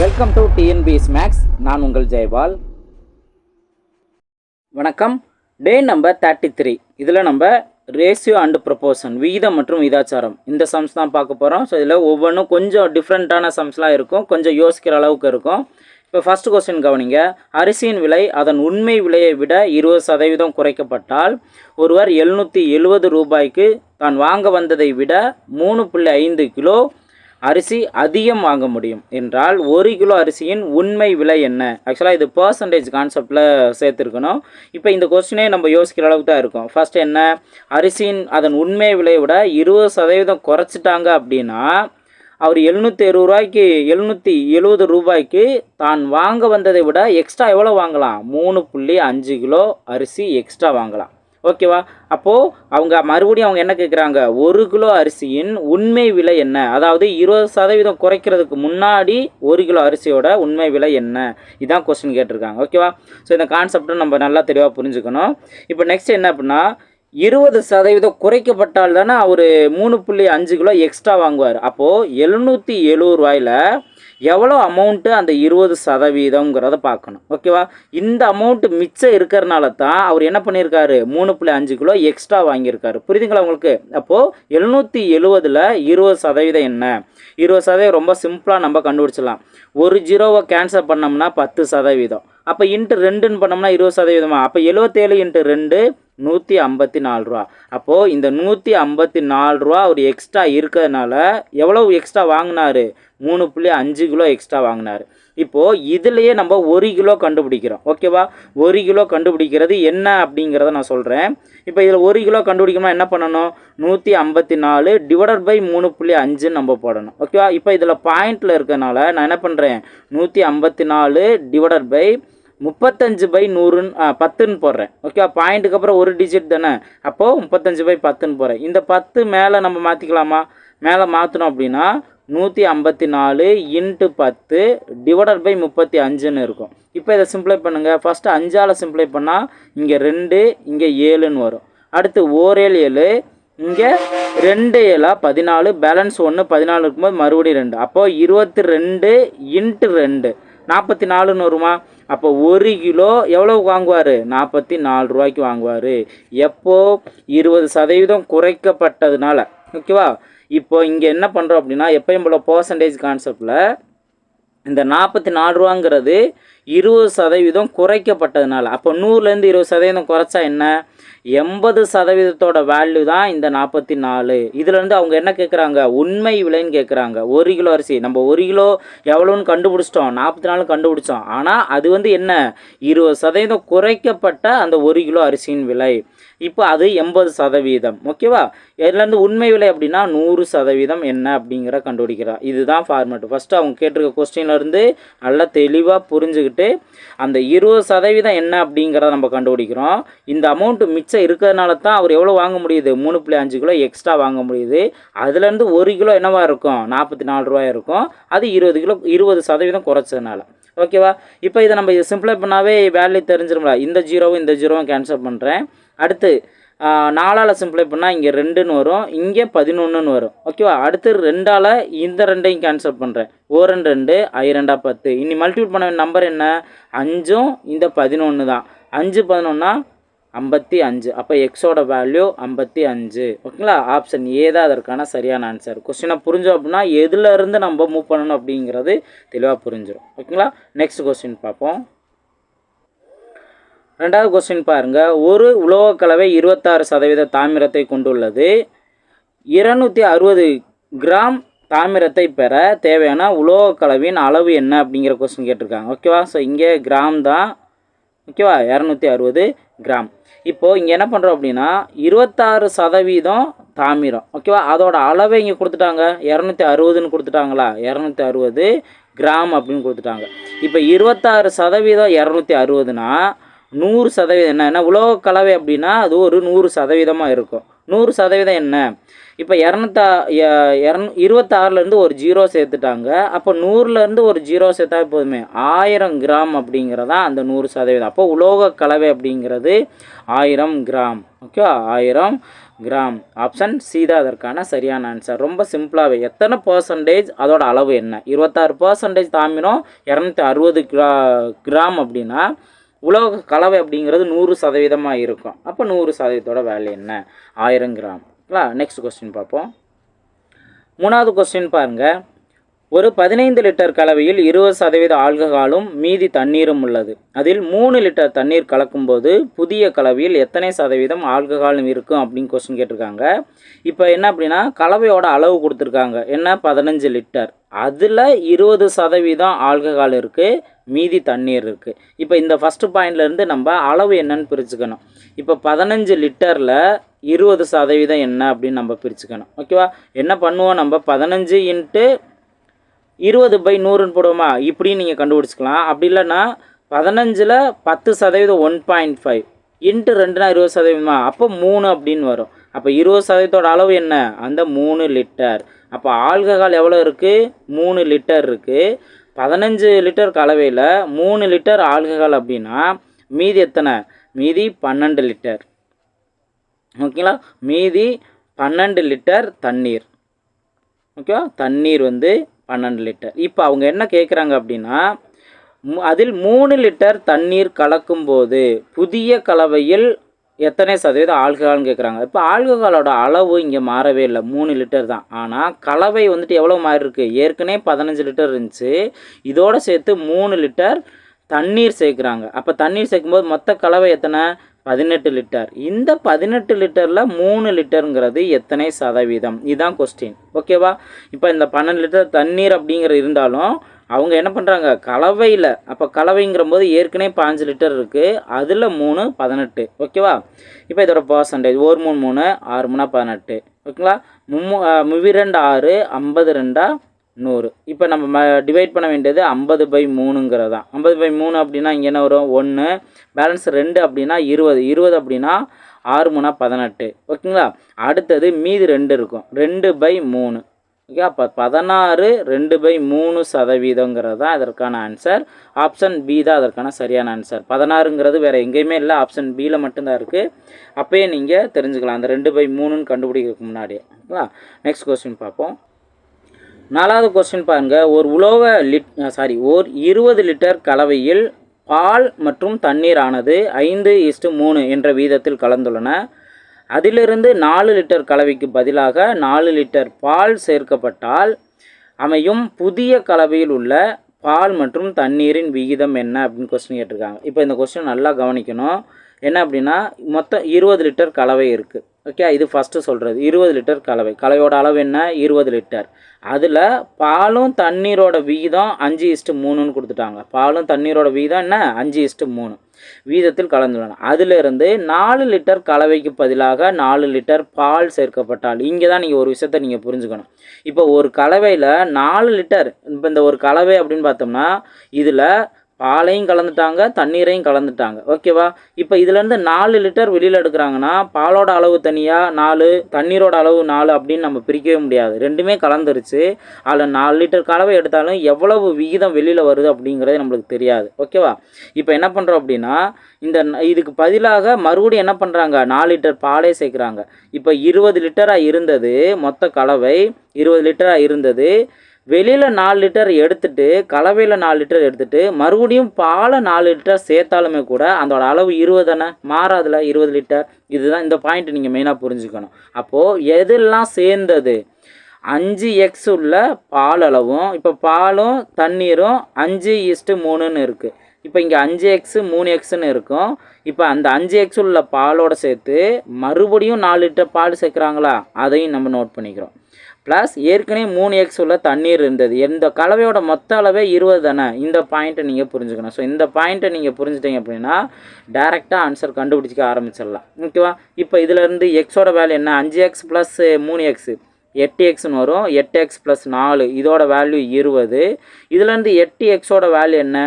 Welcome to DNB maths நான் உங்கள் ஜெயபால் வணக்கம். டே நம்பர் தேர்ட்டி த்ரீ இதில் நம்ம ரேஷியோ அண்ட் ப்ரொபோஷன் விகிதம் மற்றும் விதாச்சாரம் இந்த சம்ஸ் தான் பார்க்க போகிறோம் ஸோ இதில் ஒவ்வொன்றும் கொஞ்சம் டிஃப்ரெண்ட்டான சம்ஸ்லாம் இருக்கும். கொஞ்சம் யோசிக்கிற அளவுக்கு இருக்கும். இப்போ ஃபர்ஸ்ட் கொஸ்டின் கவனிங்க. அரிசியின் விலை அதன் உண்மை விலையை விட இருபது சதவீதம் குறைக்கப்பட்டால் ஒருவர் எழுநூற்றி எழுபது ரூபாய்க்கு தான் வாங்க வந்ததை விட மூணு புள்ளி ஐந்து கிலோ அரிசி அதிகம் வாங்க முடியும். என்றால் ஒரு கிலோ அரிசியின் உண்மை விலை என்ன? ஆக்சுவலாக இது பர்சன்டேஜ் கான்செப்டில் சேர்த்துருக்கணும். இப்போ இந்த கொஸ்டினே நம்ம யோசிக்கிற அளவுக்கு தான் இருக்கும். ஃபர்ஸ்ட் என்ன? அரிசியின் அதன் உண்மை விலையை விட இருபது சதவீதம் குறைச்சிட்டாங்க அப்படின்னா அவர் எழுநூற்றி அறுபது ரூபாய்க்கு எழுநூற்றி எழுபது ரூபாய்க்கு தான் வாங்க வந்ததை விட எக்ஸ்ட்ரா எவ்வளோ வாங்கலாம்? மூணு புள்ளி அஞ்சு கிலோ அரிசி எக்ஸ்ட்ரா வாங்கலாம். ஓகேவா? அப்போது அவங்க மறுபடியும் அவங்க என்ன கேட்குறாங்க ஒரு கிலோ அரிசியின் உண்மை விலை என்ன? அதாவது இருபது சதவீதம் குறைக்கிறதுக்கு முன்னாடி ஒரு கிலோ அரிசியோட உண்மை விலை என்ன? இதான் கொஸ்டின் கேட்டிருக்காங்க. ஓகேவா? ஸோ இந்த கான்செப்டை நம்ம நல்லா தெளிவாக புரிஞ்சுக்கணும். இப்போ நெக்ஸ்ட் என்ன அப்படின்னா இருபது சதவீதம் குறைக்கப்பட்டால் தானே அவர் மூணு புள்ளி அஞ்சு கிலோ எக்ஸ்ட்ரா வாங்குவார். அப்போது எழுநூற்றி எழுபது ரூபாயில் எவ்வளோ அமௌண்ட்டு அந்த இருபது சதவீதங்கிறத பார்க்கணும். ஓகேவா இந்த அமௌண்ட்டு மிச்சம் இருக்கிறனால தான் அவர் என்ன பண்ணியிருக்காரு? மூணு புள்ளி அஞ்சு கிலோ எக்ஸ்ட்ரா வாங்கியிருக்காரு. புரியுதுங்களா உங்களுக்கு? அப்போது எழுநூற்றி எழுபதில் இருபது சதவீதம் என்ன? இருபது சதவீதம் ரொம்ப சிம்பிளாக நம்ம கண்டுபிடிச்சிடலாம். ஒரு ஜீரோவை கேன்சல் பண்ணோம்னா பத்து சதவீதம். அப்போ இன்ட்டு ரெண்டுன்னு பண்ணோம்னா இருபது சதவீதமா? அப்போ எழுபத்தேழு இன்ட்டு ரெண்டு நூற்றி ஐம்பத்தி நாலு ரூபா. அப்போது இந்த நூற்றி ஐம்பத்தி நாலு ரூபா அவர் எக்ஸ்ட்ரா இருக்கிறதுனால எவ்வளோ எக்ஸ்ட்ரா வாங்கினாரு? மூணு புள்ளி அஞ்சு கிலோ எக்ஸ்ட்ரா வாங்கினார். இப்போது இதுலேயே நம்ம ஒரு கிலோ கண்டுபிடிக்கிறோம். ஓகேவா ஒரு கிலோ கண்டுபிடிக்கிறது என்ன அப்படிங்கிறத நான் சொல்கிறேன் இப்போ இதில் ஒரு கிலோ கண்டுபிடிக்கணும்னா என்ன பண்ணணும்? நூற்றி ஐம்பத்தி நாலு டிவைடட் பை மூணு புள்ளி அஞ்சுன்னு நம்ம போடணும். ஓகேவா இப்போ இதில் பாயிண்டில் இருக்கிறனால நான் என்ன பண்ணுறேன் நூற்றி ஐம்பத்தி நாலு டிவைடட் பை முப்பத்தஞ்சு பை நூறுன்னு பத்துன்னு போடுறேன். ஓகே பாயிண்ட்டுக்கு அப்புறம் ஒரு டிஜிட் தானே? அப்போது முப்பத்தஞ்சு பை பத்துன்னு போடுறேன். இந்த பத்து மேலே நம்ம மாற்றிக்கலாமா மேலே மாற்றணும் அப்படின்னா நூற்றி ஐம்பத்தி நாலு இன்ட்டு பத்து டிவைடட் பை முப்பத்தி அஞ்சுன்னு இருக்கும். இப்போ இதை சிம்ப்ளை பண்ணுங்கள் ஃபஸ்ட்டு அஞ்சால் சிம்ப்ளை பண்ணால் இங்கே ரெண்டு இங்கே ஏழுன்னு வரும். அடுத்து ஓரேழு ஏழு இங்கே ரெண்டு ஏழா பதினாலு பேலன்ஸ் ஒன்று பதினாலு இருக்கும்போது மறுபடியும் ரெண்டு. அப்போது இருபத்தி ரெண்டு இன்ட்டு ரெண்டு. நாற்பத்தி நாலுன்னு வருமா? அப்போ ஒரு கிலோ எவ்வளவு வாங்குவார்? நாற்பத்தி நாலு ரூபாய்க்கு வாங்குவார். எப்போது இருபது சதவீதம் குறைக்கப்பட்டதுனால. ஓகேவா? இப்போ இங்கே என்ன பண்ணுறோம் அப்படின்னா எப்பயும் போல் பர்சன்டேஜ் கான்செப்டில் இந்த நாற்பத்தி நாலு ரூபாங்கிறது இருபது சதவீதம் குறைக்கப்பட்டதுனால. அப்போ நூறுலேருந்து இருபது சதவீதம் குறைச்சா என்ன? எண்பது சதவீதத்தோட வேல்யூ தான் இந்த நாற்பத்தி நாலு. இதுலேருந்து அவங்க என்ன கேட்குறாங்க உண்மை விலைன்னு கேட்குறாங்க ஒரு கிலோ அரிசி. நம்ம ஒரு கிலோ எவ்வளோன்னு கண்டுபிடிச்சிட்டோம். நாற்பத்தி நாலு கண்டுபிடிச்சோம். ஆனால் அது வந்து என்ன? இருபது சதவீதம் குறைக்கப்பட்ட அந்த ஒரு கிலோ அரிசியின் விலை. இப்போ அது எண்பது சதவீதம் ஓகேவா இதுலேருந்து உண்மை விலை அப்படின்னா நூறு சதவீதம் என்ன அப்படிங்கிற கண்டுபிடிக்கிறா. இதுதான் ஃபார்மேட் ஃபஸ்ட்டு அவங்க கேட்டிருக்க கொஸ்டின்லேருந்து நல்லா தெளிவாக புரிஞ்சுக்கிட்டு அந்த இருபது சதவீதம் என்ன அப்படிங்கிறத நம்ம கண்டுபிடிக்கிறோம். இந்த அமௌண்ட்டு மிச்சம் இருக்கிறதுனால தான் அவர் எவ்வளோ வாங்க முடியுது? மூணு புள்ளி அஞ்சு கிலோ எக்ஸ்ட்ரா வாங்க முடியுது. அதுலேருந்து ஒரு கிலோ என்னவா இருக்கும்? நாற்பத்தி நாலு ரூபாய் இருக்கும். அது இருபது கிலோ இருபது சதவீதம் குறைச்சதுனால ஓகேவா இப்போ இதை நம்ம இதை சிம்பிளை பண்ணாவே வேல்யூ தெரிஞ்சிரும்ல. இந்த ஜீரோவும் இந்த ஜீரோவும் கேன்சல் பண்ணுறேன் அடுத்து நாலால் சிம்பிளை பண்ணால் இங்கே ரெண்டுன்னு வரும் இங்கே பதினொன்றுன்னு வரும். ஓகேவா அடுத்து ரெண்டால் இந்த ரெண்டையும் கேன்சல் பண்ணுறேன் ஓ ரெண்டு ரெண்டு ஐ ரெண்டா பத்து. இனி மல்டிபிள் பண்ண நம்பர் என்ன? அஞ்சும் இந்த பதினொன்று தான். அஞ்சு பதினொன்னா ஐம்பத்தி அஞ்சு. அப்போ எக்ஸோட வேல்யூ ஐம்பத்தி அஞ்சு. ஓகேங்களா ஆப்ஷன் ஏ தான் அதற்கான சரியான ஆன்சர் கொஸ்டினை புரிஞ்சோம் அப்படின்னா எதுலேருந்து நம்ம மூவ் பண்ணணும் அப்படிங்கிறது தெளிவாக புரிஞ்சிடும் ஓகேங்களா நெக்ஸ்ட் கொஸ்டின் பார்ப்போம். ரெண்டாவது கொஸ்டின் பாருங்கள் ஒரு உலோகக்கலவை இருபத்தாறு சதவீத தாமிரத்தை கொண்டுள்ளது. இருநூற்றி அறுபது கிராம் தாமிரத்தை பெற தேவையான உலோகக்கலவின் அளவு என்ன அப்படிங்கிற கொஸ்டின் கேட்டிருக்காங்க. ஓகேவா ஸோ இங்கே கிராம் தான். ஓகேவா இரநூத்தி அறுபது கிராம். இப்போது இங்கே என்ன பண்ணுறோம் அப்படின்னா இருபத்தாறு சதவீதம் தாமிரம். ஓகேவா அதோட அளவை இங்கே கொடுத்துட்டாங்க. இரநூத்தி அறுபதுன்னு கொடுத்துட்டாங்களா? இரநூத்தி அறுபது கிராம் அப்படின்னு கொடுத்துட்டாங்க. இப்போ இருபத்தாறு சதவீதம் இரநூத்தி அறுபதுனா நூறு சதவீதம் என்ன? என்ன உலோக கலவை அப்படின்னா அது ஒரு நூறு சதவீதமாக இருக்கும். நூறு சதவீதம் என்ன? இப்போ இரநூத்தா இரநூ இருபத்தாறுலேருந்து ஒரு ஜீரோ சேர்த்துட்டாங்க. அப்போ நூறுலேருந்து ஒரு ஜீரோ சேர்த்தா போதுமே. ஆயிரம் கிராம் அப்படிங்கிறதா அந்த நூறு சதவீதம். அப்போ உலோக கலவை அப்படிங்கிறது ஆயிரம் கிராம். ஓகே ஆயிரம் கிராம். ஆப்ஷன் சி தான் அதற்கான சரியான ஆன்சர். ரொம்ப சிம்பிளாகவே எத்தனை பர்சன்டேஜ் அதோட அளவு என்ன? இருபத்தாறு பர்சன்டேஜ் தாமிரம் இரநூத்தி அறுபது கிரா கிராம் அப்படின்னா உலோக கலவை அப்படிங்கிறது நூறு சதவீதமாக இருக்கும். அப்போ நூறு சதவீதத்தோட வேல்யூ என்ன? ஆயிரம் கிராம். நெக்ஸ்ட் கொஸ்டின் பார்ப்போம். மூணாவது கொஸ்டின் பாருங்கள் ஒரு பதினைந்து லிட்டர் கலவையில் இருபது சதவீத ஆல்கஹாலும் மீதி தண்ணீரும் உள்ளது. அதில் மூணு லிட்டர் தண்ணீர் கலக்கும்போது புதிய கலவையில் எத்தனை சதவீதம் ஆல்கஹாலும் இருக்கும் அப்படின்னு கொஸ்டின் கேட்டிருக்காங்க. இப்போ என்ன அப்படின்னா கலவையோட அளவு கொடுத்துருக்காங்க. என்ன? பதினஞ்சு லிட்டர். அதில் இருபது சதவீதம் ஆல்கஹால் இருக்குது மீதி தண்ணீர் இருக்குது இப்போ இந்த ஃபஸ்ட்டு பாயிண்ட்லேருந்து நம்ம அளவு என்னன்னு பிரிச்சுக்கணும். இப்போ பதினஞ்சு லிட்டரில் இருபது சதவீதம் என்ன அப்படின்னு நம்ம பிரிச்சுக்கணும். ஓகேவா என்ன பண்ணுவோம் நம்ம? பதினஞ்சு இன்ட்டு இருபது பை நூறுன்னு போடுவோமா? இப்படியும் நீங்கள் கண்டுபிடிச்சிக்கலாம். அப்படி இல்லைன்னா பதினஞ்சில் பத்து சதவீதம் ஒன் பாயிண்ட் ஃபைவ் இன்ட்டு ரெண்டுனா இருபது சதவீதமா? அப்போ மூணு அப்படின்னு வரும். அப்போ இருபது சதவீதத்தோட அளவு என்ன? அந்த மூணு லிட்டர். அப்போ ஆல்கஹால் எவ்வளோ இருக்குது மூணு லிட்டர் இருக்குது பதினஞ்சு லிட்டர் கலவையில் மூணு லிட்டர் ஆல்கஹால் அப்படின்னா மீதி எத்தனை? மீதி பன்னெண்டு லிட்டர். ஓகேங்களா? மீதி பன்னெண்டு லிட்டர் தண்ணீர். ஓகேவா தண்ணீர் வந்து பன்னெண்டு லிட்டர். இப்போ அவங்க என்ன கேட்குறாங்க அப்படின்னா அதில் மூணு லிட்டர் தண்ணீர் கலக்கும்போது புதிய கலவையில் எத்தனை சதவீதம் ஆல்கஹால்னு கேட்குறாங்க இப்போ ஆல்கஹாலோட அளவு இங்கே மாறவே இல்லை. மூணு லிட்டர் தான். ஆனால் கலவை வந்துட்டு எவ்வளோ மாறி ஏற்கனவே பதினஞ்சு லிட்டர் இருந்துச்சு. இதோடு சேர்த்து மூணு லிட்டர் தண்ணீர் சேர்க்குறாங்க. அப்போ தண்ணீர் சேர்க்கும்போது மொத்த கலவை எத்தனை? பதினெட்டு லிட்டர். இந்த பதினெட்டு லிட்டரில் மூணு லிட்டருங்கிறது எத்தனை சதவீதம்? இதுதான் கொஸ்டின் ஓகேவா இப்போ இந்த பன்னெண்டு லிட்டர் தண்ணீர் அப்படிங்கிற இருந்தாலும் அவங்க என்ன பண்ணுறாங்க கலவையில் அப்போ கலவைங்கிற போது ஏற்கனவே பாஞ்சு லிட்டர் இருக்குது அதில் மூணு பதினெட்டு. ஓகேவா இப்போ இதோட பர்சன்டேஜ் ஒரு மூணு மூணு ஆறு மூணா பதினெட்டு. ஓகேங்களா மும்மு முவிரெண்டு ஆறு ஐம்பது ரெண்டா நூறு. இப்போ நம்ம ம டிவைட் பண்ண வேண்டியது ஐம்பது பை மூணுங்கிறது. தான் ஐம்பது பை மூணு அப்படின்னா இங்கே என்ன வரும்? ஒன்று பேலன்ஸ் ரெண்டு அப்படின்னா இருபது. இருபது அப்படின்னா ஆறு மூணா பதினெட்டு. ஓகேங்களா அடுத்தது மீதி ரெண்டு இருக்கும். ரெண்டு பை மூணு. ஓகே அப்போ பதினாறு ரெண்டு பை மூணு சதவீதங்கிறது தான் அதற்கான ஆன்சர் ஆப்ஷன் பி தான் அதற்கான சரியான ஆன்சர் பதினாறுங்கிறது வேறு எங்கேயுமே இல்லை. ஆப்ஷன் பியில் மட்டும்தான் இருக்குது அப்போயே நீங்கள் தெரிஞ்சுக்கலாம். அந்த ரெண்டு பை மூணுன்னு கண்டுபிடிக்கிறதுக்கு முன்னாடியே. ஓகேங்களா நெக்ஸ்ட் கொஸ்டின் பார்ப்போம். நாலாவது கொஸ்டின் பாருங்கள் ஒரு உலோக லிட் சாரி ஓர் இருபது லிட்டர் கலவையில் பால் மற்றும் தண்ணீர் ஆனது ஐந்து இஸ்டு மூணு என்ற வீதத்தில் கலந்துள்ளன. அதிலிருந்து நாலு லிட்டர் கலவைக்கு பதிலாக நாலு லிட்டர் பால் சேர்க்கப்பட்டால் அமையும் புதிய கலவையில் உள்ள பால் மற்றும் தண்ணீரின் விகிதம் என்ன அப்படின்னு கொஸ்டின் கேட்டிருக்காங்க. இப்போ இந்த கொஸ்டின் நல்லா கவனிக்கணும். என்ன அப்படின்னா மொத்தம் இருபது லிட்டர் கலவை இருக்குது ஓகே இது ஃபஸ்ட்டு சொல்கிறது இருபது லிட்டர் கலவை. கலவையோட அளவு என்ன? இருபது லிட்டர் அதில் பாலும் தண்ணீரோட வீதம் அஞ்சு இஸ்ட்டு மூணுன்னு கொடுத்துட்டாங்க. பாலும் தண்ணீரோட வீதம் என்ன? அஞ்சு இஸ்ட்டு மூணு. வீதத்தில் கலந்துள்ளன அதிலிருந்து நாலு லிட்டர் கலவைக்கு பதிலாக நாலு லிட்டர் பால் சேர்க்கப்பட்டால் இங்கே தான் நீங்கள் ஒரு விஷயத்த நீங்கள் புரிஞ்சுக்கணும். இப்போ ஒரு கலவையில் நாலு லிட்டர் இப்போ இந்த ஒரு கலவை அப்படின்னு பார்த்தோம்னா இதில் பாலையும் கலந்துட்டாங்க தண்ணீரையும் கலந்துட்டாங்க. ஓகேவா இப்போ இதுலேருந்து நாலு லிட்டர் வெளியில் எடுக்கிறாங்கன்னா பாலோட அளவு தனியாக நாலு தண்ணீரோட அளவு நாலு அப்படின்னு நம்ம பிரிக்கவே முடியாது. ரெண்டுமே கலந்துருச்சு. அதில் நாலு லிட்டர் கலவை எடுத்தாலும் எவ்வளவு விகிதம் வெளியில் வருது அப்படிங்கிறது நம்மளுக்கு தெரியாது. ஓகேவா இப்போ என்ன பண்ணுறோம் அப்படின்னா இந்த இதுக்கு பதிலாக மறுபடியும் என்ன பண்ணுறாங்க நாலு லிட்டர் பாலே சேர்க்குறாங்க. இப்போ இருபது லிட்டராக இருந்தது மொத்த கலவை இருபது லிட்டராக இருந்தது. வெளியில் நாலு லிட்டர் எடுத்துட்டு கலவையில் நாலு லிட்டர் எடுத்துட்டு மறுபடியும் பாலை நாலு லிட்டர் சேர்த்தாலுமே கூட அதோட அளவு இருபது தானே? மாறாதுல இருபது லிட்டர். இதுதான் இந்த பாயிண்ட் நீங்கள் மெயினாக புரிஞ்சுக்கணும். அப்போது எதெல்லாம் சேர்ந்தது? அஞ்சு எக்ஸ் உள்ள பால் அளவும் இப்போ பாலும் தண்ணீரும் அஞ்சு இஸ்ட்டு மூணுன்னு இருக்குது இப்போ இங்கே அஞ்சு எக்ஸு மூணு எக்ஸுன்னு இருக்கும். இப்போ அந்த அஞ்சு எக்ஸ் உள்ள பாலோட சேர்த்து மறுபடியும் நாலு லிட்டர் பால் சேர்க்குறாங்களா? அதையும் நம்ம நோட் பண்ணிக்கிறோம். ப்ளஸ் ஏற்கனவே மூணு எக்ஸ் உள்ள தண்ணீர் இருந்தது. இந்த கலவையோட மொத்த அளவே இருபது தானே? இந்த பாயிண்ட்டை நீங்கள் புரிஞ்சுக்கணும். ஸோ இந்த பாயிண்ட்டை நீங்கள் புரிஞ்சுட்டீங்க அப்படின்னா டேரெக்டாக ஆன்சர் கண்டுபிடிச்சிக்க ஆரம்பிச்சிடலாம். ஓகேவா இப்போ இதிலேருந்து எக்ஸோட வேல்யூ என்ன? அஞ்சு எக்ஸ் ப்ளஸ் மூணு எக்ஸு எட்டு எக்ஸ்னு வரும். எட்டு எக்ஸ் ப்ளஸ் நாலு. இதோட வேல்யூ இருபது. இதுலேருந்து எட்டு எக்ஸோட வேல்யூ என்ன?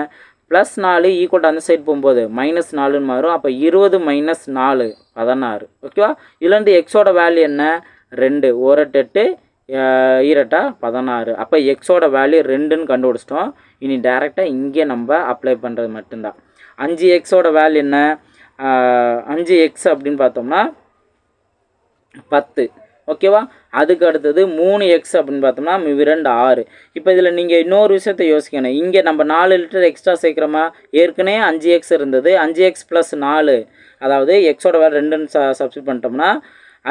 ப்ளஸ் நாலு ஈக்குவல் அந்த சைடு போகும்போது மைனஸ் நாலுன்னு மாறும். அப்போ இருபது மைனஸ் நாலு. பதினாறு. ஓகேவா இதுலேருந்து எக்ஸோட வேல்யூ என்ன? ரெண்டு. ஓரட்டெட்டு ஈரட்டா பதினாறு. அப்போ எக்ஸோட வேல்யூ ரெண்டுன்னு கண்டுபிடிச்சிட்டோம். இனி டேரெக்டாக இங்கே நம்ம அப்ளை பண்ணுறது மட்டும்தான். அஞ்சு எக்ஸோட வேல்யூ என்ன? அஞ்சு எக்ஸ் அப்படின்னு பார்த்தோம்னா பத்து. ஓகேவா அதுக்கு அடுத்தது மூணு எக்ஸ் அப்படின்னு பார்த்தோம்னா இரண்டு ஆறு. இப்போ இதில் நீங்கள் இன்னொரு விஷயத்த யோசிக்கணும். இங்கே நம்ம நாலு லிட்டர் எக்ஸ்ட்ரா சேர்க்குறோமா? ஏற்கனவே அஞ்சு எக்ஸ் இருந்தது. அஞ்சு எக்ஸ் ப்ளஸ் நாலு. அதாவது எக்ஸோட வேல்யூ ரெண்டுன்னு ச சப்ஸ்டிட் பண்ணிட்டோம்னா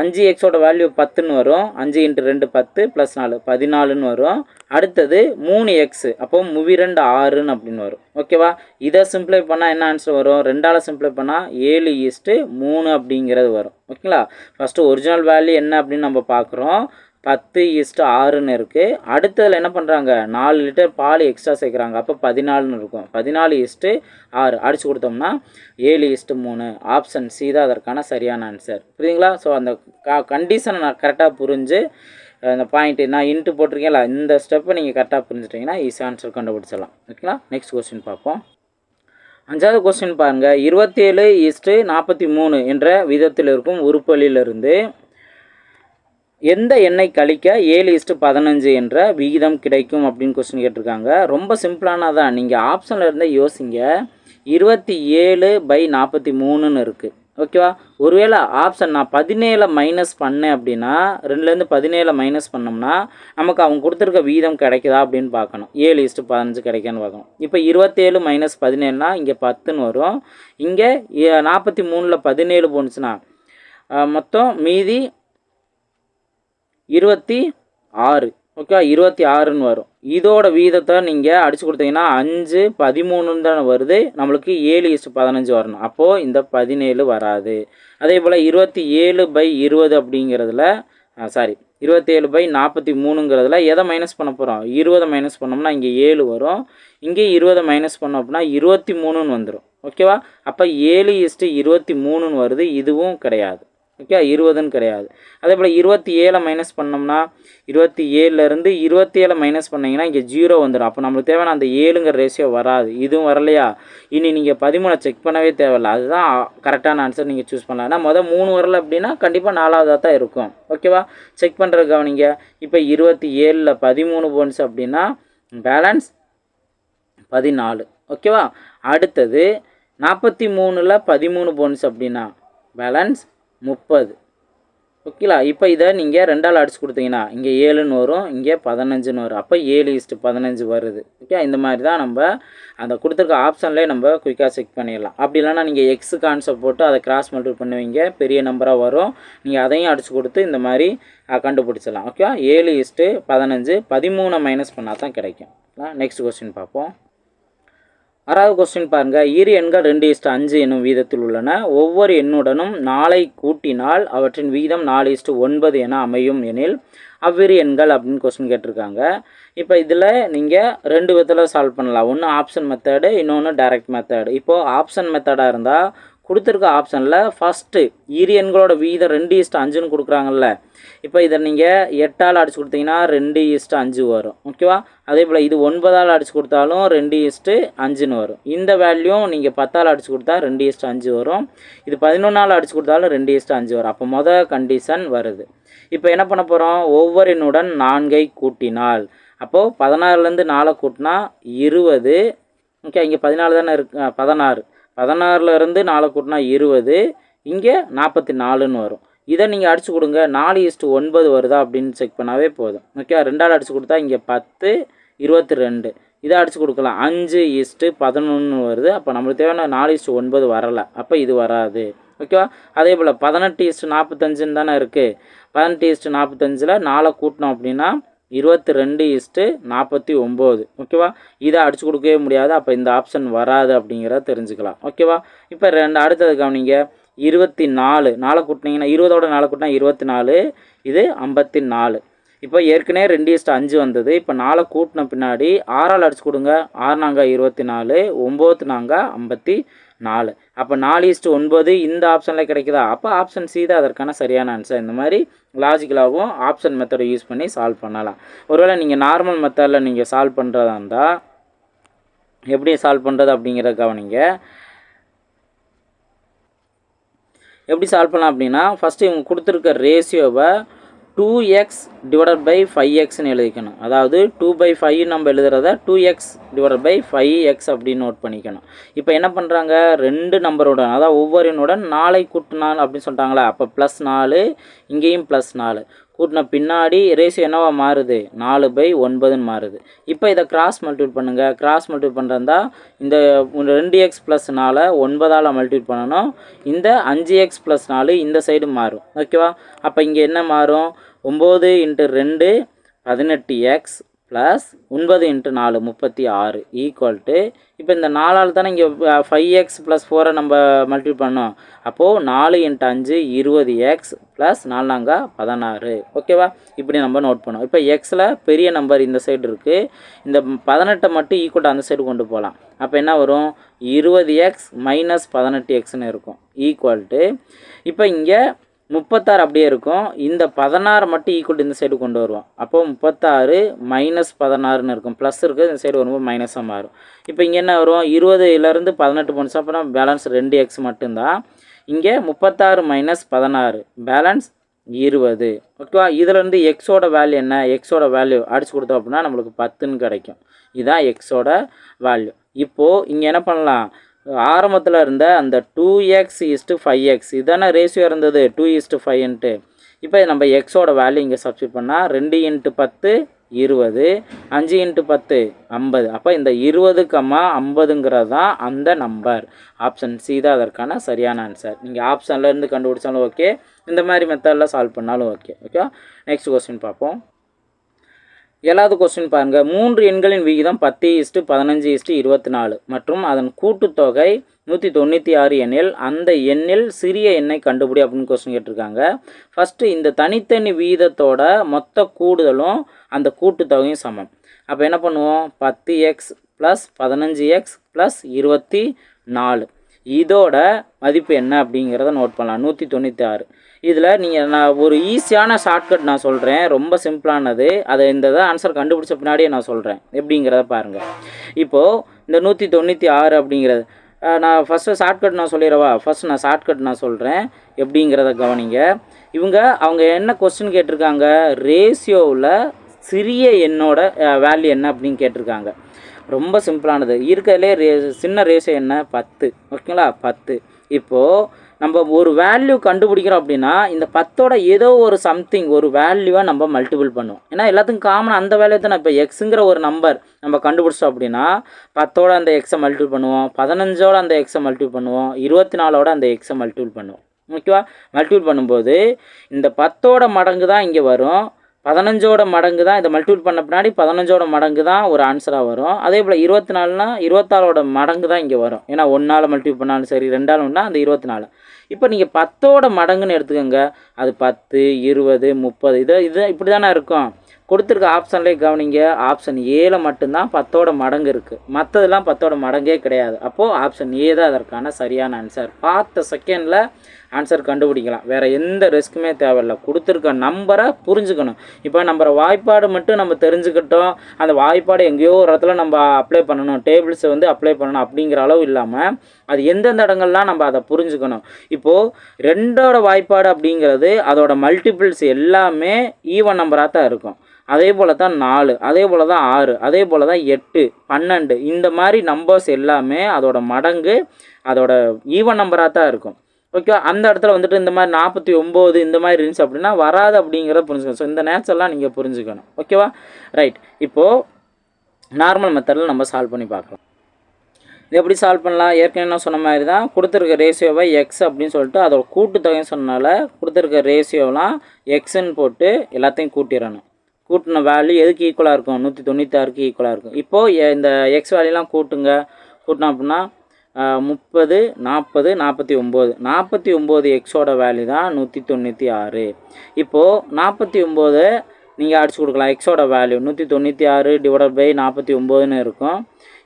அஞ்சு எக்ஸோட வேல்யூ பத்துன்னு வரும். அஞ்சு இன்ட்டு ரெண்டு பத்து ப்ளஸ் நாலு பதினாலுன்னு வரும். அடுத்தது மூணு எக்ஸு அப்போ முவி ரெண்டு ஆறுன்னு அப்படின்னு வரும். ஓகேவா இதை சிம்ப்ளை பண்ணால் என்ன ஆன்சர் வரும்? ரெண்டால் சிம்ப்ளை பண்ணால் ஏழு ஈஸ்ட்டு மூணு அப்படிங்கிறது வரும். ஓகேங்களா ஃபஸ்ட்டு ஒரிஜினல் வேல்யூ என்ன அப்படின்னு நம்ம பார்க்குறோம். பத்து ஈஸ்ட்டு ஆறுன்னு இருக்குது அடுத்ததில் என்ன பண்ணுறாங்க நாலு லிட்டர் பால் எக்ஸ்ட்ரா சேர்க்குறாங்க. அப்போ பதினாலுன்னு இருக்கும். பதினாலு ஈஸ்ட்டு ஆறு. அடித்து கொடுத்தோம்னா ஏழு ஈஸ்ட்டு மூணு. ஆப்ஷன் சி தான் அதற்கான சரியான ஆன்சர் புரியுதுங்களா? ஸோ அந்த க கண்டிஷனை நான் கரெக்டாக புரிஞ்சு அந்த பாயிண்ட்டு நான் இன்ட்டு போட்டிருக்கேன்ல இந்த ஸ்டெப்பை நீங்கள் கரெக்டாக புரிஞ்சுட்டிங்கன்னா ஈஸி ஆன்சர் கண்டுபிடிச்சிடலாம். ஓகேங்களா நெக்ஸ்ட் கொஸ்டின் பார்ப்போம். அஞ்சாவது கொஸ்டின் பாருங்கள் இருபத்தேழு ஈஸ்ட்டு நாற்பத்தி மூணு என்ற விதத்தில் இருக்கும் உருப்பலிலிருந்து எந்த எண்ணெய் கழிக்க ஏழு இஸ்ட்டு பதினஞ்சு என்ற விகிதம் கிடைக்கும் அப்படின்னு கொஸ்டின் கேட்டிருக்காங்க. ரொம்ப சிம்பிளானதான். நீங்கள் ஆப்ஷனில் இருந்தே யோசிங்க. இருபத்தி ஏழு பை நாற்பத்தி மூணுன்னு இருக்குது ஓகேவா ஒருவேளை ஆப்ஷன் நான் பதினேழை மைனஸ் பண்ணேன் அப்படின்னா ரெண்டுலேருந்து பதினேழை மைனஸ் பண்ணோம்னா நமக்கு அவங்க கொடுத்துருக்க வீதம் கிடைக்குதா அப்படின்னு பார்க்கணும். ஏழு இஸ்ட்டு பதினஞ்சு கிடைக்கான்னு பார்க்கணும். இப்போ இருபத்தேழு மைனஸ் பதினேழுனா இங்கே பத்துன்னு வரும். இங்கே நாற்பத்தி மூணில் பதினேழு போணுச்சுன்னா மொத்தம் மீதி இருபத்தி ஆறு. ஓகே இருபத்தி ஆறுன்னு வரும். இதோட வீதத்தை நீங்கள் அடித்து கொடுத்தீங்கன்னா அஞ்சு பதிமூணுன்னு தானே வருது. நம்மளுக்கு ஏழு இஸ் பதினஞ்சு வரணும். அப்போது இந்த பதினேழு வராது. அதே போல் இருபத்தி ஏழு பை இருபது அப்படிங்கிறதுல சாரி இருபத்தேழு பை நாற்பத்தி மூணுங்கிறதுல எதை மைனஸ் பண்ண போகிறோம் இருபதை மைனஸ் பண்ணோம்னா இங்கே ஏழு வரும். இங்கே இருபதை மைனஸ் பண்ணோம் அப்படின்னா இருபத்தி மூணுன்னு வந்துடும் ஓகேவா அப்போ ஏழு இஸ்ட்டு இருபத்தி மூணுன்னு வருது. இதுவும் கிடையாது. ஓகே இருபதுன்னு கிடையாது. அதே போல் இருபத்தி ஏழை மைனஸ் பண்ணோம்னா இருபத்தி ஏழுலேருந்து இருபத்தி ஏழை மைனஸ் பண்ணிங்கன்னா இங்கே ஜீரோ வந்துடும். அப்போ நம்மளுக்கு தேவையான அந்த ஏழுங்கிற ரேஷியோ வராது. இதுவும் வரலையா? இனி நீங்கள் பதிமூணை செக் பண்ணவே தேவையில்ல. அதுதான் கரெக்டான ஆன்சர் நீங்கள் சூஸ் பண்ணலாம். ஏன்னா மொதல் மூணு வரல அப்படின்னா கண்டிப்பாக நாலாவதாக தான் இருக்கும். ஓகேவா செக் பண்ணுறது கவனிங்க. இப்போ இருபத்தி ஏழில் பதிமூணு போன்ஸ் அப்படின்னா பேலன்ஸ் பதினாலு. ஓகேவா அடுத்தது நாற்பத்தி மூணில் பதிமூணு போன்ஸ் அப்படின்னா பேலன்ஸ் முப்பது. ஓகேலா? இப்போ இதை நீங்கள் ரெண்டால் அடிச்சு கொடுத்தீங்கன்னா இங்கே ஏழுன்னு வரும் இங்கே பதினஞ்சுன்னு வரும். அப்போ ஏழு இஸ்ட்டு பதினஞ்சு வருது. ஓகே? இந்த மாதிரி தான் நம்ம அந்த கொடுத்துருக்க ஆப்ஷன்லேயே நம்ம குயிக்காக செக் பண்ணிடலாம். அப்படி இல்லைன்னா நீங்கள் எக்ஸு கான்செப்ட் போட்டு அதை கிராஸ் மல்டிபிள் பண்ணுவீங்க. பெரிய நம்பராக வரும். நீங்கள் அதையும் அடிச்சு கொடுத்து இந்த மாதிரி கண்டுபிடிச்சிடலாம். ஓகே? ஏழு இஸ்ட்டு பதினஞ்சு பதிமூணை மைனஸ் பண்ணால் தான் கிடைக்கும் நெக்ஸ்ட் கொஸ்டின் பார்ப்போம். ஆறாவது கொஸ்டின் பாருங்க. இரு எண்கள் ரெண்டு இஸ்ட் அஞ்சு என்னும் வீதத்தில் உள்ளன. ஒவ்வொரு எண்ணுடனும் நாளை கூட்டினால் அவற்றின் வீதம் நாலு இஸ்ட் ஒன்பது என அமையும் எனில் அவ்விரு எண்கள் அப்படின்னு கொஸ்டின் கேட்டிருக்காங்க. இப்போ இதில் நீங்கள் ரெண்டு விதத்தில் சால்வ் பண்ணலாம். ஒன்று ஆப்ஷன் மெத்தடு இன்னொன்று டைரக்ட் மெத்தடு இப்போது ஆப்ஷன் மெத்தடாக இருந்தால் கொடுத்துருக்க ஆப்ஷனில் ஃபஸ்ட்டு இரு எண்களோட வீதம் ரெண்டு ஈஸ்ட் அஞ்சுன்னு கொடுக்குறாங்கல்ல. இப்போ இதை நீங்கள் எட்டால் அடிச்சு கொடுத்தீங்கன்னா ரெண்டு ஈஸ்ட்டு அஞ்சு வரும். ஓகேவா அதே போல் இது ஒன்பதால் அடிச்சு கொடுத்தாலும் ரெண்டு ஈஸ்ட்டு அஞ்சுன்னு வரும். இந்த வேல்யூ நீங்கள் பத்தால் அடிச்சு கொடுத்தா ரெண்டு ஈஸ்ட்டு அஞ்சு வரும். இது பதினொன்றால் அடிச்சு கொடுத்தாலும் ரெண்டு ஈஸ்ட்டு அஞ்சு வரும். அப்போ மொதல் கண்டிஷன் வருது. இப்போ என்ன பண்ண போகிறோம் ஒவ்வொரு எண்ணுடன் நான்கை கூட்டினால். அப்போது பதினாறுலேருந்து நாலை கூட்டினா இருபது. ஓகே இங்கே பதினாலு தானே இருக்கு பதினாறு. பதினாறுல இருந்து நாலை கூட்டினா இருபது இங்கே நாற்பத்தி நாலுன்னு வரும். இதை நீங்கள் அடிச்சு கொடுங்க நாலு இஸ்ட்டு ஒன்பது வருதா அப்படின்னு செக் பண்ணாவே போதும். ஓகே ரெண்டாள் அடிச்சு கொடுத்தா இங்கே பத்து இருபத்தி ரெண்டு இதை அடிச்சு கொடுக்கலாம். அஞ்சு இஸ்ட்டு பதினொன்று வருது. அப்போ நம்மளுக்கு தேவையான நாலு இஸ்ட்டு ஒன்பது வரலை. அப்போ இது வராது. ஓகேவா அதே போல் பதினெட்டு இஸ்ட்டு நாற்பத்தஞ்சுன்னு தானே இருக்குது பதினெட்டு இஸ்ட்டு நாற்பத்தஞ்சில் நாலை கூட்டினோம் அப்படின்னா இருபத்தி ரெண்டு இஸ்ட்டு நாற்பத்தி ஒம்பது. ஓகேவா? இதை அடிச்சு கொடுக்கவே முடியாது. அப்போ இந்த ஆப்ஷன் வராது அப்படிங்கிறத தெரிஞ்சுக்கலாம். ஓகேவா? இப்போ ரெண்டு அடுத்தது கவனிங்க. இருபத்தி நாலு. நாளை கூட்டினீங்கன்னா இருபதோட நாலு கூட்டினா இருபத்தி நாலு. இது ஐம்பத்தி நாலு. இப்போ ஏற்கனவே ரெண்டு இஸ்ட்டு அஞ்சு வந்தது. இப்போ நாளை கூட்டின பின்னாடி ஆறால் அடிச்சு கொடுங்க. ஆறு நாங்கள் இருபத்தி நாலு. ஒம்பது நாங்கள் ஐம்பத்தி நாலு. அப்போ நாலு இஸ்ட் ஒன்பது இந்த ஆப்ஷனில் கிடைக்குதா? அப்போ ஆப்ஷன் சி தான் அதற்கான சரியான ஆன்சர் இந்த மாதிரி லாஜிக்கலாகவும் ஆப்ஷன் மெத்தடை யூஸ் பண்ணி சால்வ் பண்ணலாம். ஒருவேளை நீங்கள் நார்மல் மெத்தடில் நீங்கள் சால்வ் பண்ணுறதா இருந்தால் எப்படி சால்வ் பண்ணுறது அப்படிங்கிறத கவனிங்க. எப்படி சால்வ் பண்ணலாம் அப்படின்னா ஃபஸ்ட்டு இவங்க கொடுத்துருக்க ரேஷியோவை two x divided by five எக்ஸ்னு எழுதிக்கணும். அதாவது டூ பை ஃபைவ் நம்ம எழுதுறத two x divided by five x அப்படின்னு நோட் பண்ணிக்கணும். இப்போ என்ன பண்ணுறாங்க ரெண்டு நம்பருடன் அதாவது ஒவ்வொரு நாளை கூட்டினால் அப்படின்னு சொல்லிட்டாங்களா அப்போ ப்ளஸ் நாலு இங்கேயும் ப்ளஸ் நாலு. கூட்டின பின்னாடி ரேஷியோ என்னவா மாறுது? நாலு பை ஒன்பதுன்னு மாறுது. இப்போ இதை கிராஸ் மல்டிபிள் பண்ணுங்கள் கிராஸ் மல்டிபிள் பண்ணுறதா இந்த ரெண்டு எக்ஸ் ப்ளஸ் நாலை ஒன்பதால் மல்டிபிள் பண்ணணும். இந்த அஞ்சு எக்ஸ் ப்ளஸ் நாலு இந்த சைடு மாறும். ஓகேவா அப்போ இங்கே என்ன மாறும்? ஒம்பது இன்ட்டு ரெண்டு பதினெட்டு எக்ஸ் ப்ளஸ் ஒன்பது இன்ட்டு நாலு முப்பத்தி ஆறு ஈக்குவல் டு இப்போ இந்த நாலால் தானே இங்கே ஃபைவ் எக்ஸ் ப்ளஸ் ஃபோரை நம்ம மல்டிபிள் பண்ணோம். அப்போது நாலு இன்ட்டு அஞ்சு இருபது எக்ஸ் ப்ளஸ் நாலாங்க பதினாறு. ஓகேவா இப்படி நம்ம நோட் பண்ணோம். இப்போ எக்ஸில் பெரிய நம்பர் இந்த சைடு இருக்குது இந்த பதினெட்டை மட்டும் ஈக்குவல் அந்த சைடு கொண்டு போகலாம் அப்போ என்ன வரும்? இருபது எக்ஸ் மைனஸ் பதினெட்டு எக்ஸ்னு இருக்கும். ஈக்குவல் டு இப்போ இங்கே முப்பத்தாறு அப்படியே இருக்கும். இந்த பதினாறு மட்டும் ஈக்குவல் இந்த சைடு கொண்டு வருவோம். அப்போது முப்பத்தாறு மைனஸ் பதினாறுன்னு இருக்கும். ப்ளஸ் இருக்குது இந்த சைடு வரும்போது மைனஸாக மாறும். இப்போ இங்கே என்ன வரும்? இருபதுலேருந்து பதினெட்டு போனச்சு அப்போ பேலன்ஸ் ரெண்டு எக்ஸ் மட்டும்தான். இங்கே முப்பத்தாறு மைனஸ் பதினாறு. பேலன்ஸ் இருபது. ஓகேவா இதுலேருந்து எக்ஸோட வேல்யூ என்ன? எக்ஸோட வேல்யூ அடிச்சு கொடுத்தோம் அப்படின்னா நம்மளுக்கு பத்துன்னு கிடைக்கும். இதுதான் எக்ஸோட வேல்யூ இப்போது இங்கே என்ன பண்ணலாம்? ஆரம்பத்தில் இருந்த அந்த two x is to five x இதானே ரேஷியோ இருந்தது டூ இஸ்ட்டு ஃபைவ்ன்ட்டு இப்போ நம்ம எக்ஸோட வேல்யூ இங்கே சப்ஸ்டியூட் பண்ணால் ரெண்டு இன்ட்டு பத்து இருபது. அஞ்சு இன்ட்டு பத்து ஐம்பது. அப்போ இந்த இருபது கம்மா ஐம்பதுங்கிறது தான் அந்த நம்பர் ஆப்ஷன் சி தான் அதற்கான சரியான ஆன்சர் நீங்கள் ஆப்ஷன்லேருந்து கண்டுபிடிச்சாலும் ஓகே இந்த மாதிரி மெத்தடில் சால்வ் பண்ணாலும் ஓகே ஓகே நெக்ஸ்ட் கொஸ்டின் பார்ப்போம். ஏழாவது கொஸ்டின் பாருங்கள் மூன்று எண்களின் விகிதம் பத்து இஸ்ட்டு பதினஞ்சு இஸ்ட்டு இருபத்தி நாலு மற்றும் அதன் கூட்டுத்தொகை நூற்றி தொண்ணூற்றி ஆறு எண்ணில் அந்த எண்ணில் சிறிய எண்ணை கண்டுபிடி அப்படின்னு கொஸ்டின் கேட்டிருக்காங்க. ஃபஸ்ட்டு இந்த தனித்தனி விகிதத்தோட மொத்த கூடுதலும் அந்த கூட்டுத்தொகையும் சமம். அப்போ என்ன பண்ணுவோம்? பத்து எக்ஸ் ப்ளஸ் பதினஞ்சு எக்ஸ் ப்ளஸ் இருபத்தி நாலு. இதோட மதிப்பு என்ன அப்படிங்கிறத நோட் பண்ணலாம். நூற்றி தொண்ணூற்றி ஆறு இதில் நீங்கள் நான் ஒரு ஈஸியான ஷார்ட்கட் நான் சொல்கிறேன் ரொம்ப சிம்பிளானது அதை இந்த இதை ஆன்சர் கண்டுபிடிச்ச பின்னாடியே நான் சொல்கிறேன் எப்படிங்கிறத பாருங்கள் இப்போது இந்த நூற்றி தொண்ணூற்றி ஆறு அப்படிங்கிறது நான் ஃபஸ்ட்டு ஷார்ட்கட் நான் சொல்லிடவா? ஃபஸ்ட் நான் ஷார்ட்கட் நான் சொல்கிறேன் எப்படிங்கிறத கவனிங்க. இவங்க அவங்க என்ன கொஸ்டின் கேட்டிருக்காங்க? ரேஷியோவில் சிறிய எண்ணோட வேல்யூ என்ன அப்படின்னு கேட்டிருக்காங்க. ரொம்ப சிம்பிளானது. இருக்கிறதுலே ரே சின்ன ரேஷியோ என்ன? பத்து. ஓகேங்களா பத்து. இப்போது நம்ம ஒரு வேல்யூ கண்டுபிடிக்கிறோம் அப்படின்னா இந்த பத்தோட ஏதோ ஒரு சம்திங் ஒரு வேல்யூவாக நம்ம மல்டிபிள் பண்ணுவோம். ஏன்னா எல்லாத்துக்கும் காமன் அந்த வேல்யூ தான் இப்போ எக்ஸுங்கிற ஒரு நம்பர் நம்ம கண்டுபிடிச்சோம் அப்படின்னா பத்தோட அந்த எக்ஸை மல்டிபிள் பண்ணுவோம் பதினஞ்சோட அந்த எக்ஸை மல்டிபிள் பண்ணுவோம் இருபத்தி நாலோட அந்த எக்ஸை மல்டிபிள் பண்ணுவோம். ஓகேவா மல்டிபிள் பண்ணும்போது இந்த பத்தோட மடங்கு தான் இங்கே வரும். பதினஞ்சோட மடங்கு தான் இதை மல்டிபிள் பண்ண பின்னாடி பதினஞ்சோட மடங்கு தான் ஒரு ஆன்சராக வரும். அதே போல் இருபத்தி நாலுனா இருபத்தாலோட மடங்கு தான் இங்கே வரும். ஏன்னா ஒன்றால் மல்டிபிள் பண்ணாலும் சரி ரெண்டாலும் ஒன்றா அந்த இருபத்தி நாலு இப்போ நீங்கள் பத்தோட மடங்குன்னு எடுத்துக்கோங்க. அது பத்து இருபது முப்பது இது இது இப்படி தானே இருக்கும். கொடுத்துருக்க ஆப்ஷன்லேயே கவனிங்க ஆப்ஷன் ஏல மட்டும்தான் பத்தோட மடங்கு இருக்குது மற்றதெல்லாம் பத்தோட மடங்கே கிடையாது. அப்போது ஆப்ஷன் ஏ தான் அதற்கான சரியான ஆன்சர் பார்த்த செகண்டில் ஆன்சர் கண்டுபிடிக்கலாம். வேறு எந்த ரிஸ்க்குமே தேவையில்லை. கொடுத்துருக்க நம்பரை புரிஞ்சுக்கணும். இப்போ நம்பரை வாய்ப்பாடு மட்டும் நம்ம தெரிஞ்சுக்கிட்டோம். அந்த வாய்ப்பாடு எங்கேயோ ஒரு இடத்துல நம்ம அப்ளை பண்ணணும். டேபிள்ஸை வந்து அப்ளை பண்ணணும் அப்படிங்கிற அளவு இல்லாமல் அது எந்தெந்த இடங்கள்லாம் நம்ம அதை புரிஞ்சுக்கணும். இப்போது ரெண்டோட வாய்ப்பாடு அப்படிங்கிறது அதோட மல்டிபிள்ஸ் எல்லாமே ஈவன் நம்பராக தான் இருக்கும். அதே போல் தான் நாலு அதே போல் தான் ஆறு அதே போல் தான் எட்டு பன்னெண்டு இந்த மாதிரி நம்பர்ஸ் எல்லாமே அதோட மடங்கு அதோட ஈவன் நம்பராக தான் இருக்கும். ஓகே அந்த இடத்துல வந்துட்டு இந்த மாதிரி நாற்பத்தி ஒம்பது இந்த மாதிரி இருந்துச்சு அப்படின்னா வராது அப்படிங்கிறத புரிஞ்சுக்கணும். ஸோ இந்த நேச்சர்லாம் நீங்கள் புரிஞ்சுக்கணும். ஓகேவா ரைட் இப்போது நார்மல் மெத்தடில் நம்ம சால்வ் பண்ணி பார்க்கலாம். இது எப்படி சால்வ் பண்ணலாம்? ஏற்கனவே நான் சொன்ன மாதிரி தான் கொடுத்துருக்க ரேஷியோவை எக்ஸ் அப்படின்னு சொல்லிட்டு அதோட கூட்டுத்தொகைன்னு சொன்னனால கொடுத்துருக்க ரேஷியோலாம் எக்ஸ்ன்னு போட்டு எல்லாத்தையும் கூட்டிடணும். கூட்டின வேல்யூ எதுக்கு ஈக்குவலாக இருக்கும்? நூற்றி தொண்ணூற்றாறுக்கு ஈக்குவலாக இருக்கும். இப்போது இந்த எக்ஸ் வேல்யூலாம் கூட்டுங்க. கூட்டினோம் அப்படின்னா முப்பது நாற்பது நாற்பத்தி ஒம்பது. நாற்பத்தி ஒம்பது எக்ஸோட வேல்யூ தான் நூற்றி தொண்ணூற்றி ஆறு. இப்போது நாற்பத்தி ஒம்பது நீங்கள் அடிச்சு கொடுக்கலாம். எக்ஸோட வேல்யூ நூற்றி தொண்ணூற்றி ஆறு டிவைட் பை நாற்பத்தி ஒம்போதுன்னு இருக்கும்.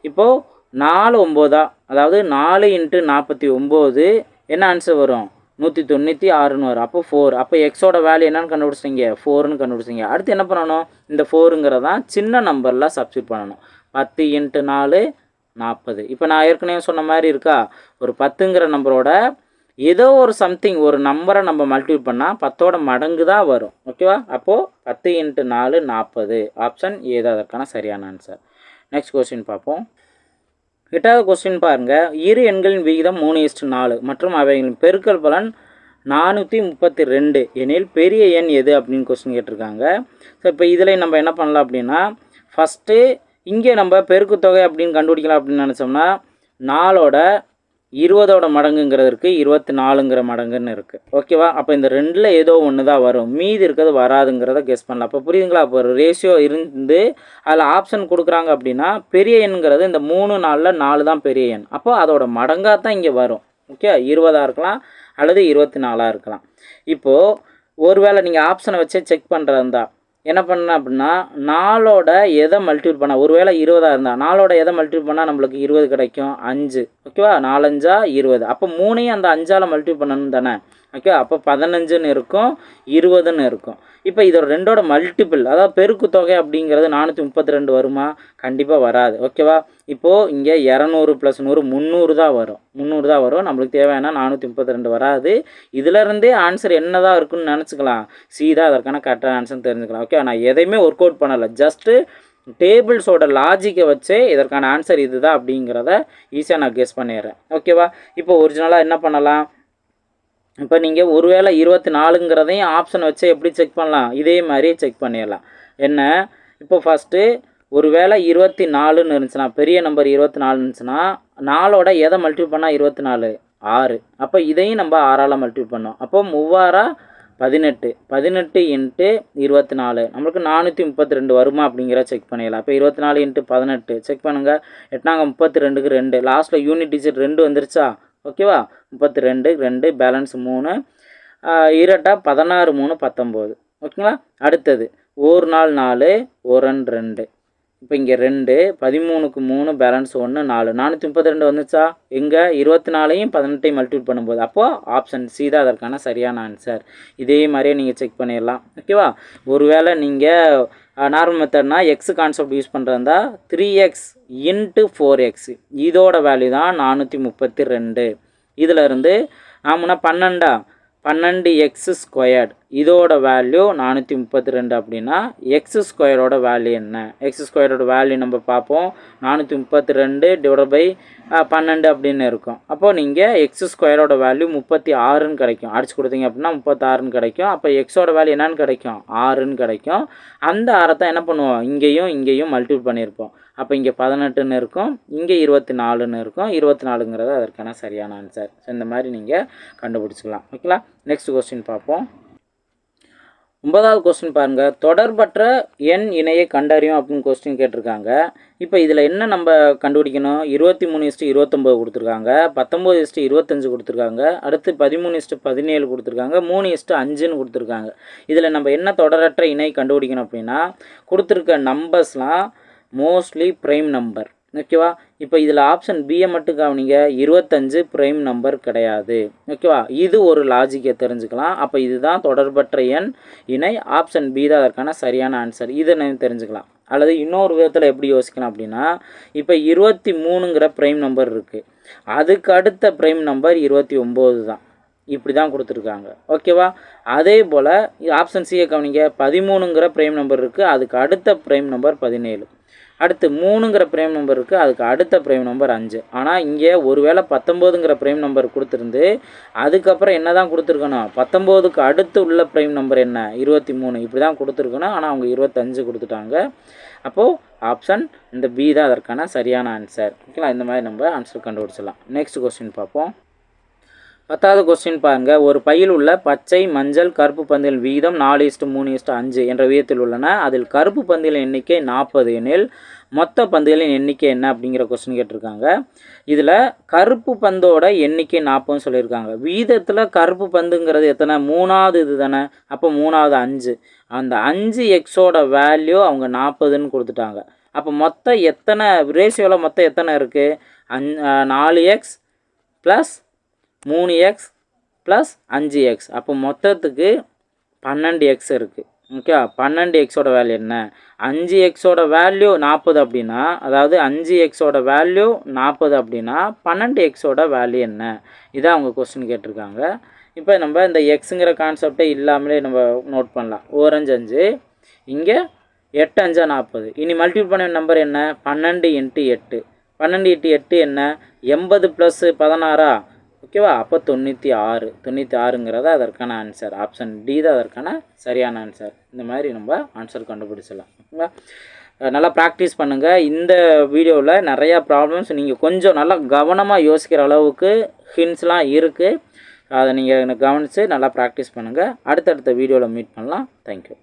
இப்போது நாலு ஒம்போதா அதாவது நாலு இன்ட்டு நாற்பத்தி ஒம்பது என்ன ஆன்சர் வரும்? நூற்றி தொண்ணூற்றி ஆறுன்னு வரும். அப்போ ஃபோர் அப்போ எக்ஸோட வேல்யூ என்னென்னு கண்டுபிடிச்சிங்க ஃபோர்னு கண்டுபிடிச்சிங்க அடுத்து என்ன பண்ணணும்? இந்த ஃபோருங்கிறதான் சின்ன நம்பரில் சப்ஸ்டியூட் பண்ணணும். பத்து இன்ட்டு நாலு நாற்பது. இப்போ நான் ஏற்கனவே சொன்ன மாதிரி இருக்கா? ஒரு பத்துங்கிற நம்பரோட ஏதோ ஒரு சம்திங் ஒரு நம்பரை நம்ம மல்டிபிள் பண்ணால் பத்தோட மடங்கு தான் வரும். ஓகேவா அப்போது பத்து இன்ட்டு நாலு நாற்பது. ஆப்ஷன் ஏதோ அதற்கான சரியான ஆன்சர் நெக்ஸ்ட் கொஸ்டின் பார்ப்போம். எட்டாவது கொஸ்டின் பாருங்கள் இரு எண்களின் விகிதம் மூணு இஸ்டு நாலு மற்றும் அவைகளின் பெருக்கல் பலன் நானூற்றி முப்பத்தி ரெண்டு எனில் பெரிய எண் எது அப்படின்னு கொஸ்டின் கேட்டிருக்காங்க. ஸோ இப்போ இதில் நம்ம என்ன பண்ணலாம் அப்படின்னா ஃபஸ்ட்டு இங்கே நம்ம பெருக்குத்தொகை அப்படின்னு கண்டுபிடிக்கலாம் அப்படின்னு நினச்சோம்னா நாலோட இருபதோட மடங்குங்கிறதுக்கு இருபத்தி நாலுங்கிற மடங்குன்னு இருக்குது ஓகேவா? அப்போ இந்த ரெண்டில் ஏதோ ஒன்று தான் வரும். மீதி இருக்கிறது வராதுங்கிறத கெஸ் பண்ணலாம். அப்போ புரியுதுங்களா? அப்போ ஒரு ரேஷியோ இருந்து அதில் ஆப்ஷன் கொடுக்குறாங்க அப்படின்னா பெரிய எண்ங்கிறது இந்த மூணு நாளில் நாலு தான் பெரிய எண். அப்போ அதோட மடங்காக தான் இங்கே வரும். ஓகே? இருபதாக இருக்கலாம் அல்லது இருபத்தி நாலாக இருக்கலாம். இப்போது ஒருவேளை நீங்கள் ஆப்ஷனை வச்சே செக் பண்ணுறதா என்ன பண்ணேன் அப்படின்னா நாலோட எதை மல்டிபிள் பண்ணால் ஒருவேளை இருபதாக இருந்தால் நாலோட எதை மல்டிபிள் பண்ணால் நம்மளுக்கு இருபது கிடைக்கும்? அஞ்சு. ஓகேவா நாலஞ்சா இருபது. அப்போ மூணையும் அந்த அஞ்சால் மல்டிபிள் பண்ணணும் தானே? ஓகே அப்போ பதினஞ்சுன்னு இருக்கும் இருபதுன்னு இருக்கும். இப்போ இதோட ரெண்டோட மல்டிபிள் அதாவது பெருக்கு தொகை அப்படிங்கிறது நானூற்றி முப்பத்தி ரெண்டு வருமா? கண்டிப்பாக வராது. ஓகேவா இப்போது இங்கே இரநூறு ப்ளஸ் நூறு முந்நூறு தான் வரும். முந்நூறு தான் வரும். நம்மளுக்கு தேவையான நானூற்றி முப்பத்தி ரெண்டு வராது. இதிலருந்தே ஆன்சர் என்ன தான் இருக்குன்னு நினச்சிக்கலாம். சீதா அதற்கான கரெக்டான ஆன்சர் தெரிஞ்சுக்கலாம். ஓகே நான் எதையுமே ஒர்க் அவுட் பண்ணலை. ஜஸ்ட்டு டேபிள்ஸோட லாஜிக்கை வச்சே இதற்கான ஆன்சர் இதுதான் அப்படிங்கிறத ஈஸியாக நான் கெஸ் பண்ணிடுறேன். ஓகேவா இப்போ ஒரிஜினலாக என்ன பண்ணலாம்? இப்போ நீங்கள் ஒருவேளை இருபத்தி நாலுங்கிறதையும் ஆப்ஷன் வச்சு எப்படி செக் பண்ணலாம்? இதே மாதிரியே செக் பண்ணிடலாம். என்ன? இப்போ ஃபஸ்ட்டு ஒருவேளை இருபத்தி நாலுன்னு இருந்துச்சுன்னா பெரிய நம்பர் இருபத்தி நாலு இருந்துச்சுன்னா நாலோட எதை மல்டிபிள் பண்ணால் இருபத்தி நாலு ஆறு. அப்போ இதையும் நம்ம ஆறால் மல்டிபிள் பண்ணோம். அப்போ மூவாரா பதினெட்டு. பதினெட்டு இன்ட்டு இருபத்தி நாலு நம்மளுக்கு நானூற்றி முப்பத்தி ரெண்டு வருமா அப்படிங்கிற செக் பண்ணிடலாம். இப்போ இருபத்தி நாலு இன்ட்டு பதினெட்டு. செக் பண்ணுங்கள் எட்டாங்க முப்பத்தி ரெண்டுக்கு ரெண்டு. லாஸ்ட்டில் யூனிட் டிஜிட் ரெண்டு வந்துருச்சா? ஓகேவா? முப்பத்தி ரெண்டு ரெண்டு பேலன்ஸ் மூணு இரட்டா பதினாறு மூணு பத்தொம்போது. ஓகேங்களா? அடுத்தது ஒரு நாள் நாலு ஒரு ரெண்டு. ரெண்டு இப்போ இங்கே ரெண்டு பதிமூணுக்கு மூணு பேலன்ஸ் ஒன்று நாலு. நானூற்றி முப்பத்தி ரெண்டு வந்துச்சா? எங்கே? இருபத்தி நாலையும் பதினெட்டையும் மல்டிபிள் பண்ணும்போது. அப்போது ஆப்ஷன் சி தான் அதற்கான சரியான ஆன்சர் இதே மாதிரியே நீங்கள் செக் பண்ணிடலாம். ஓகேவா? ஒருவேளை நீங்கள் நார்மல் மெத்தட்னா எக்ஸ் கான்செப்ட் யூஸ் பண்ணுறதா three x into four x இதோட வேல்யூ தான் நானூற்றி முப்பத்தி ரெண்டு. இதில் இருந்து ஆமுன்னா பன்னெண்டா பன்னெண்டு எக்ஸ் ஸ்கொயர்டு இதோட வேல்யூ நானூற்றி முப்பத்தி ரெண்டு அப்படின்னா எக்ஸ் ஸ்கொயரோட வேல்யூ என்ன? எக்ஸ் ஸ்கொயரோட வேல்யூ நம்ம பார்ப்போம். நானூற்றி முப்பத்தி ரெண்டு டிவைட் பை பன்னெண்டு அப்படின்னு இருக்கும். அப்போது நீங்கள் எக்ஸ் ஸ்கொயரோட வேல்யூ முப்பத்தி ஆறுன்னு கிடைக்கும். அடிச்சு கொடுத்தீங்க அப்படின்னா முப்பத்தாறுன்னு கிடைக்கும். அப்போ எக்ஸோட வேல்யூ என்னன்னு கிடைக்கும்? ஆறுன்னு கிடைக்கும். அந்த ஆறை தான் என்ன பண்ணுவோம்? இங்கேயும் இங்கேயும் மல்டிபிள் பண்ணியிருப்போம். அப்போ இங்கே பதினெட்டுன்னு இருக்கும் இங்கே இருபத்தி நாலுன்னு இருக்கும் இருபத்தி நாலுங்கிறது அதற்கான சரியான ஆன்சர் ஸோ இந்த மாதிரி நீங்கள் கண்டுபிடிச்சிக்கலாம். ஓகேங்களா நெக்ஸ்ட் கொஸ்டின் பார்ப்போம். ஒன்பதாவது கொஸ்டின் பாருங்கள் தொடர்பற்ற எண் இணையை கண்டறியும் அப்படின்னு கொஸ்டின் கேட்டிருக்காங்க. இப்போ இதில் என்ன நம்ம கண்டுபிடிக்கணும்? இருபத்தி மூணு இஸ்ட்டு இருபத்தொம்போது கொடுத்துருக்காங்க. பத்தொம்போது இஸ்ட்டு இருபத்தஞ்சு கொடுத்துருக்காங்க. அடுத்து பதிமூணு இஸ்ட்டு பதினேழு கொடுத்துருக்காங்க. மூணு இஸ்ட்டு அஞ்சுன்னு கொடுத்துருக்காங்க. இதில் நம்ம என்ன தொடரற்ற இணை கண்டுபிடிக்கணும் அப்படின்னா கொடுத்துருக்க நம்பர்ஸ்லாம் மோஸ்ட்லி ப்ரைம் நம்பர் ஓகேவா இப்போ இதில் ஆப்ஷன் பியை மட்டும் கவனிங்க. இருபத்தஞ்சு ப்ரைம் நம்பர் கிடையாது. ஓகேவா இது ஒரு லாஜிக்கை தெரிஞ்சுக்கலாம். அப்போ இதுதான் தொடர்பற்ற எண். இணை ஆப்ஷன் பி தான் அதற்கான சரியான ஆன்சர் இதை நம்ம தெரிஞ்சுக்கலாம். அல்லது இன்னொரு விதத்தில் எப்படி யோசிக்கலாம் அப்படின்னா இப்போ இருபத்தி மூணுங்கிற ப்ரைம் நம்பர் இருக்குது அதுக்கு அடுத்த ப்ரைம் நம்பர் இருபத்தி ஒம்பது தான். இப்படி தான் கொடுத்துருக்காங்க. ஓகேவா அதே போல் ஆப்ஷன் சியை கவனிங்க. பதிமூணுங்கிற ப்ரைம் நம்பர் இருக்குது அதுக்கு அடுத்த ப்ரைம் நம்பர் பதினேழு. அடுத்து மூணுங்கிற ப்ரைம் நம்பர் இருக்குது அதுக்கு அடுத்த ப்ரைம் நம்பர் அஞ்சு. ஆனால் இங்கே ஒருவேளை பத்தொம்போதுங்கிற ப்ரைம் நம்பர் கொடுத்துருந்து அதுக்கப்புறம் என்ன தான் கொடுத்துருக்கணும்? பத்தொம்போதுக்கு அடுத்து உள்ள ப்ரைம் நம்பர் என்ன? இருபத்தி மூணு இப்படி தான் கொடுத்துருக்கணும். ஆனால் அவங்க இருபத்தஞ்சு கொடுத்துட்டாங்க. அப்போது ஆப்ஷன் இந்த பி தான் அதற்கான சரியான ஆன்சர் ஓகேங்களா? இந்த மாதிரி நம்ம ஆன்சர் கண்டுபிடிச்சிடலாம். நெக்ஸ்ட் கொஸ்டின் பார்ப்போம். பத்தாவது கொஸ்டின் பாருங்க. ஒரு பையில் உள்ள பச்சை மஞ்சள் கருப்பு பந்தில் வீதம் நாலு இஸ்ட்டு மூணு இஸ்டு அஞ்சு என்ற விகிதத்தில் உள்ளன. அதில் கருப்பு பந்தில் எண்ணிக்கை நாற்பது எனில் மொத்த பந்துகளின் எண்ணிக்கை என்ன அப்படிங்கிற கொஸ்டின் கேட்டிருக்காங்க. இதில் கருப்பு பந்தோட எண்ணிக்கை நாற்பதுன்னு சொல்லியிருக்காங்க. வீதத்தில் கருப்பு பந்துங்கிறது எத்தனை? மூணாவது இது தானே. அப்போ மூணாவது அஞ்சு. அந்த அஞ்சு எக்ஸோட வேல்யூ அவங்க நாற்பதுன்னு கொடுத்துட்டாங்க. அப்போ மொத்தம் எத்தனை? ரேஷியோவில் மொத்தம் எத்தனை இருக்குது அஞ் நாலு எக்ஸ் ப்ளஸ் மூணு எக்ஸ் ப்ளஸ் அஞ்சு எக்ஸ் அப்போ மொத்தத்துக்கு பன்னெண்டு எக்ஸ் இருக்குது ஓகே பன்னெண்டு எக்ஸோட வேல்யூ என்ன? அஞ்சு எக்ஸோட வேல்யூ நாற்பது அப்படின்னா அதாவது அஞ்சு எக்ஸோட வேல்யூ நாற்பது அப்படின்னா பன்னெண்டு எக்ஸோட வேல்யூ என்ன? இதான் அவங்க கொஸ்டின் கேட்டிருக்காங்க. இப்போ நம்ம இந்த எக்ஸுங்கிற கான்செப்டே இல்லாமலே நம்ம நோட் பண்ணலாம். ஓரஞ்சு அஞ்சு இங்கே எட்டு அஞ்சா நாற்பது. இனி மல்டிபிள் பண்ண நம்பர் என்ன? பன்னெண்டு இன்ட்டு எட்டு. பன்னெண்டு இன்ட்டு எட்டு என்ன? எண்பது ப்ளஸ்ஸு பதினாறா? ஓகேவா? அப்போ தொண்ணூற்றி ஆறு தொண்ணூற்றி ஆறுங்கிறத அதற்கான ஆன்சர் ஆப்ஷன் டி தான் அதற்கான சரியான ஆன்சர் இந்த மாதிரி நம்ம ஆன்சர் கண்டுபிடிச்சிடலாம். ஓகேங்களா நல்லா ப்ராக்டிஸ் பண்ணுங்கள் இந்த வீடியோவில் நிறையா ப்ராப்ளம்ஸ் நீங்கள் கொஞ்சம் நல்லா கவனமாக யோசிக்கிற அளவுக்கு ஹிண்ட்ஸ்லாம் இருக்குது அதை நீங்கள் கவனித்து நல்லா ப்ராக்டிஸ் பண்ணுங்கள் அடுத்தடுத்த வீடியோவில் மீட் பண்ணலாம். தேங்க்யூ